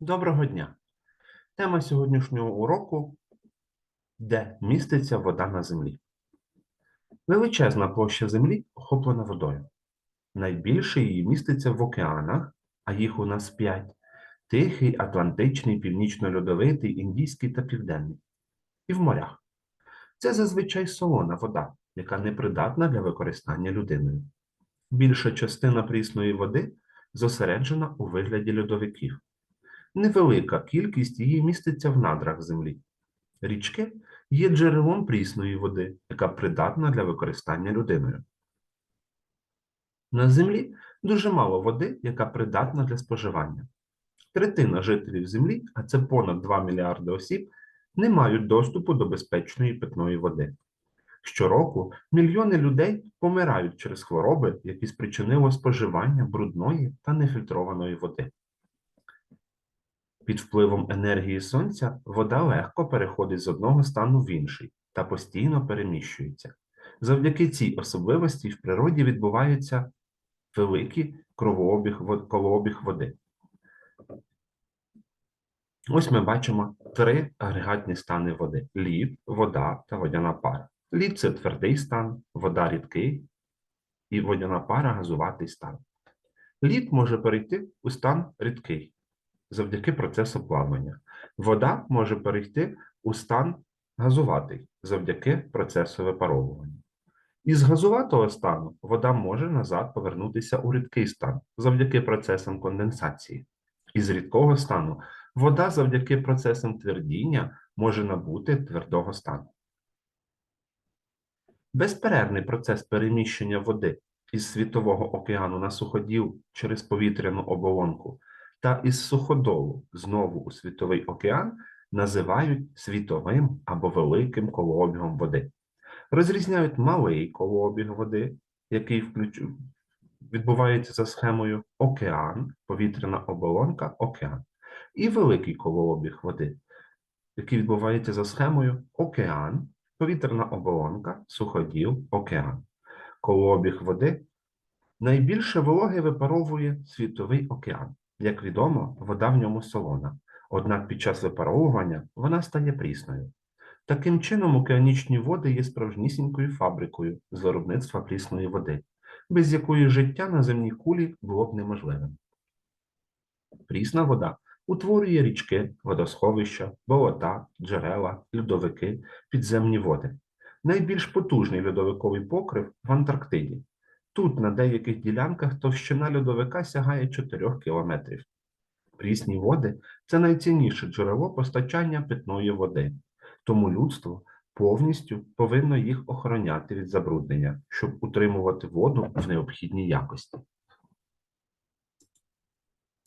Доброго дня! Тема сьогоднішнього уроку де міститься вода на землі. Величезна площа землі охоплена водою. Найбільше її міститься в океанах, а їх у нас п'ять: Тихий, Атлантичний, Північно-Льодовитий, Індійський та Південний. І в морях. Це зазвичай солона вода, яка непридатна для використання людиною. Більша частина прісної води зосереджена у вигляді льодовиків. Невелика кількість її міститься в надрах землі. Річки є джерелом прісної води, яка придатна для використання людиною. На землі дуже мало води, яка придатна для споживання. Третина жителів Землі, а це понад 2 мільярди осіб, не мають доступу до безпечної питної води. Щороку мільйони людей помирають через хвороби, які спричинило споживання брудної та нефільтрованої води. Під впливом енергії сонця вода легко переходить з одного стану в інший та постійно переміщується. Завдяки цій особливості в природі відбувається великий кровообіг, колообіг води. Ось ми бачимо три агрегатні стани води: лід, вода та водяна пара. Лід це твердий стан, вода рідкий і водяна пара газуватий стан. Лід може перейти у стан рідкий завдяки процесу плавання. Вода може перейти у стан газуватий завдяки процесу випаровування. Із газуватого стану вода може назад повернутися у рідкий стан завдяки процесам конденсації. Із рідкого стану вода завдяки процесам твердіння може набути твердого стану. Безперервний процес переміщення води із світового океану на суходіл через повітряну оболонку та із суходолу знову у світовий океан називають світовим або великим колообігом води. Розрізняють малий колообіг води, який відбувається за схемою океан, повітряна оболонка, океан, і великий колообіг води, який відбувається за схемою океан, повітряна оболонка, суходіл, океан. Колообіг води найбільше вологи випаровує світовий океан. Як відомо, вода в ньому солона, однак під час випаровування вона стає прісною. Таким чином, океанічні води є справжнісінькою фабрикою з виробництва прісної води, без якої життя на земній кулі було б неможливим. Прісна вода утворює річки, водосховища, болота, джерела, льодовики, підземні води. Найбільш потужний льодовиковий покрив в Антарктиді. Тут на деяких ділянках товщина льодовика сягає 4 кілометрів. Прісні води це найцінніше джерело постачання питної води, тому людство повністю повинно їх охороняти від забруднення, щоб утримувати воду в необхідній якості.